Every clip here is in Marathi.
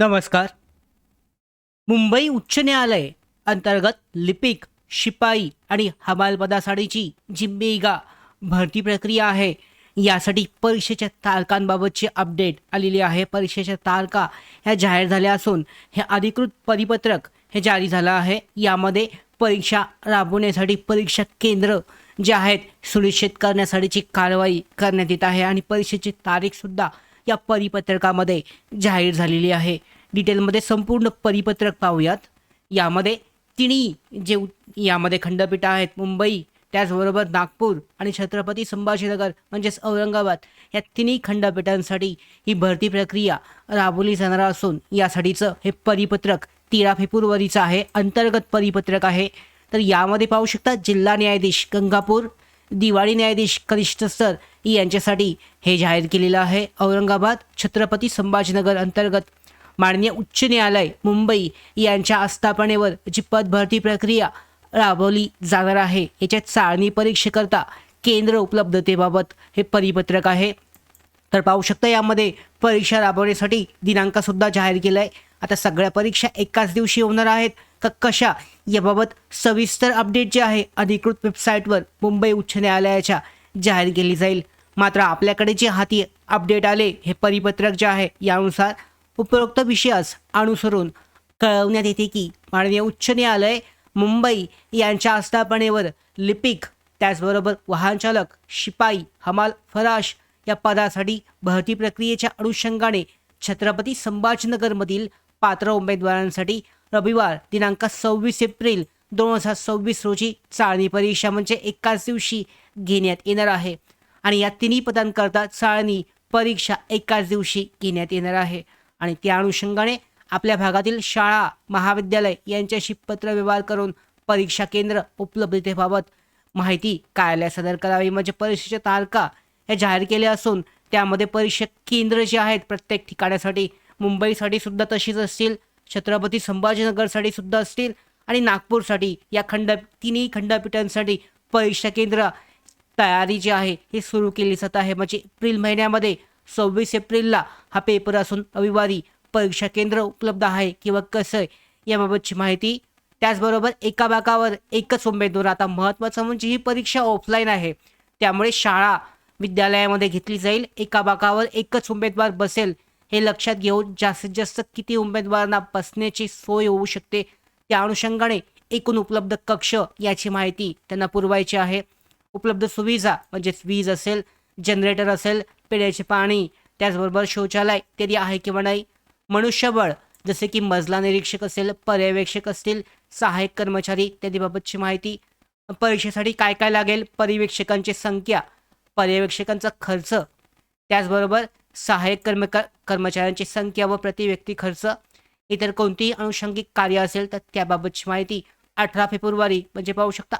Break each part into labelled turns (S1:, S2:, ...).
S1: नमस्कार. मुंबई उच्च न्यायालय अंतर्गत लिपिक शिपाई आणि हमालपदासाठीची जी मेगा भरती प्रक्रिया आहे यासाठी परीक्षेच्या तारखांबाबतची अपडेट आलेली आहे. परीक्षेच्या तारखा ह्या जाहीर झाल्या असून हे अधिकृत परिपत्रक हे जारी झालं आहे. यामध्ये परीक्षा राबवण्यासाठी परीक्षा केंद्र जे आहेत सुनिश्चित करण्यासाठीची कारवाई करण्यात येत आहे आणि परीक्षेची तारीखसुद्धा या परिपत्रकामध्ये जाहीर झालेली आहे. डिटेलमध्ये संपूर्ण परिपत्रक पाहूयात. यामध्ये तिन्ही जे यामध्ये खंडपीठ आहेत मुंबई त्याचबरोबर नागपूर आणि छत्रपती संभाजीनगर म्हणजेच औरंगाबाद या तिन्ही खंडपीठांसाठी ही भरती प्रक्रिया राबवली जाणार असून यासाठीचं हे परिपत्रक तेरा फेब्रुवारीचं आहे. अंतर्गत परिपत्रक आहे. तर यामध्ये पाहू शकता जिल्हा न्यायाधीश गंगापूर दिवाळी न्यायाधीश कनिष्ठ स्तर यांच्यासाठी हे जाहीर केलेलं आहे. औरंगाबाद छत्रपती संभाजीनगर अंतर्गत माननीय उच्च न्यायालय मुंबई यांच्या आस्थापनेवर जी पदभरती प्रक्रिया राबवली जाणार आहे याच्या चाळणी परीक्षेकरता केंद्र उपलब्धतेबाबत हे परिपत्रक आहे. तर पाहू शकता यामध्ये परीक्षा राबवण्यासाठी दिनांकसुद्धा जाहीर केला आहे आता सगळ्या परीक्षा एकाच दिवशी होणार आहेत. का कशा याबाबत सविस्तर अपडेट जे आहे अधिकृत वेबसाईटवर मुंबई उच्च न्यायालयाच्या जाहीर केली जाईल. मात्र आपल्याकडे जे हाती अपडेट आले हे परिपत्रक जे आहे यानुसार उपरोक्त विषयास अनुसरून कळवण्यात येते की माननीय उच्च न्यायालय मुंबई यांच्या आस्थापनेवर लिपिक त्याचबरोबर वाहनचालक शिपाई हमाल फराश या पदासाठी भरती प्रक्रियेच्या अनुषंगाने छत्रपती संभाजीनगरमधील पात्र उमेदवारांसाठी रविवार दिनांक सव्वीस एप्रिल दोन हजार सव्वीस रोजी चाळणी परीक्षा म्हणजे एकाच दिवशी घेण्यात येणार आहे. आणि या तिन्ही पदांकरता चाळणी परीक्षा एकाच दिवशी घेण्यात येणार आहे. आणि त्या अनुषंगाने आपल्या भागातील शाळा महाविद्यालय यांच्याशी पत्रव्यवहार करून परीक्षा केंद्र उपलब्धतेबाबत माहिती कार्यालय सादर करावी. म्हणजे परीक्षेच्या तारखा हे जाहीर केल्या असून त्यामध्ये परीक्षा केंद्र जे आहेत प्रत्येक ठिकाणासाठी मुंबईसाठी सुद्धा तशीच असतील छत्रपती संभाजीनगरसाठी सुद्धा असतील आणि नागपूरसाठी या खंड तिन्ही खंडपीठांसाठी परीक्षा केंद्र तयारी जी आहे ही सुरू केली जात आहे. म्हणजे एप्रिल महिन्यामध्ये सव्वीस एप्रिलला हा पेपर असून रविवारी परीक्षा केंद्र उपलब्ध आहे किंवा कसं आहे याबाबतची माहिती त्याचबरोबर एका बाकावर एकच उमेदवार. आता महत्त्वाचं म्हणजे ही परीक्षा ऑफलाईन आहे. त्यामुळे शाळा विद्यालयामध्ये घेतली जाईल. एका बाकावर एकच उमेदवार बसेल हे लक्षात घेऊन जास्तीत जास्त किती उमेदवारांना बसण्याची सोय होऊ शकते त्या अनुषंगाने एकूण उपलब्ध कक्ष याची माहिती त्यांना पुरवायची आहे. उपलब्ध सुविधा म्हणजेच वीज असेल जनरेटर असेल पिण्याचे पाणी त्याचबरोबर शौचालय इत्यादी आहे किंवा नाही. मनुष्यबळ जसे की मजला निरीक्षक असेल पर्यवेक्षक असतील सहाय्यक कर्मचारी इत्यादीबाबतची माहिती. परीक्षेसाठी काय काय लागेल? पर्यवेक्षकांची संख्या पर्यवेक्षकांचा खर्च त्याचबरोबर सहाय्यक कर्म कर्मचाऱ्यांची संख्या व प्रति व्यक्ती खर्च. इतर कोणतीही अनुषंगिक कार्य असेल तर त्याबाबतची माहिती अठरा फेब्रुवारी म्हणजे पाहू शकता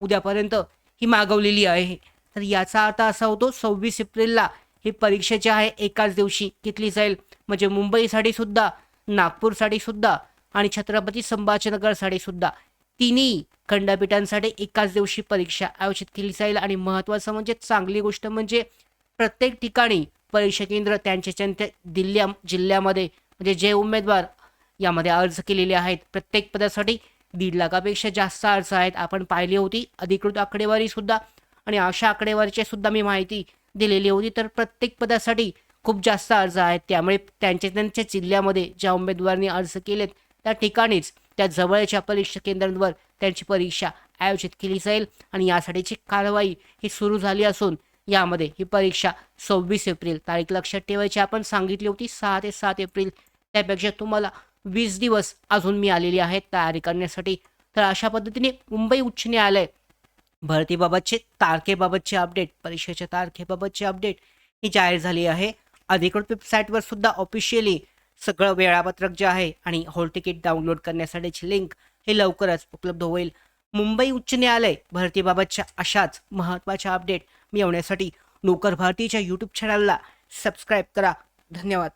S1: उद्यापर्यंत. ही मागवलेली आहे. तर याचा अर्थ असा होतो सव्वीस एप्रिलला ही परीक्षा जी आहे एकाच दिवशी घेतली जाईल. म्हणजे मुंबईसाठी सुद्धा नागपूरसाठी सुद्धा आणि छत्रपती संभाजीनगरसाठी सुद्धा तिन्ही खंडपीठांसाठी एकाच दिवशी परीक्षा आयोजित केली जाईल. आणि महत्त्वाचं म्हणजे चांगली गोष्ट म्हणजे प्रत्येक ठिकाणी परीक्षा केंद्र त्यांच्या त्यांच्या दिल्ल्या जिल्ह्यामध्ये म्हणजे जे उमेदवार यामध्ये अर्ज केलेले आहेत प्रत्येक पदासाठी दीड लाखापेक्षा जास्त अर्ज आहेत. आपण पाहिली होती. अधिकृत आकडेवारीसुद्धा आणि अशा आकडेवारीची सुद्धा मी माहिती दिलेली होती. तर प्रत्येक पदासाठी खूप जास्त अर्ज आहेत. त्यामुळे त्यांच्या त्यांच्या जिल्ह्यामध्ये ज्या उमेदवारांनी अर्ज केलेत त्या ठिकाणीच त्या जवळच्या परीक्षा केंद्रांवर त्यांची परीक्षा आयोजित केली जाईल आणि यासाठीची कारवाई ही सुरू झाली असून यामध्ये ही परीक्षा सव्वीस एप्रिल तारीख लक्षात ठेवायची. आपण सांगितली होती सहा ते सात एप्रिल. त्यापेक्षा तुम्हाला वीस दिवस अजून मी आलेली आहेत तयारी करण्यासाठी. तर अशा पद्धतीने मुंबई उच्च न्यायालय भरतीबाबतचे तारखेबाबतचे अपडेट परीक्षेच्या तारखेबाबतचे अपडेट ही जाहीर झाली आहे. अधिकृत वेबसाईटवर सुद्धा ऑफिशियली सगळं वेळापत्रक जे आहे आणि हॉल तिकीट डाउनलोड करण्यासाठीची लिंक हे लवकरच उपलब्ध होईल. मुंबई उच्च न्यायालय भरतीबाबतच्या अशाच महत्त्वाच्या अपडेट मिळवण्यासाठी नोकर भारतीच्या यूट्यूब चॅनलला सबस्क्राईब करा. धन्यवाद.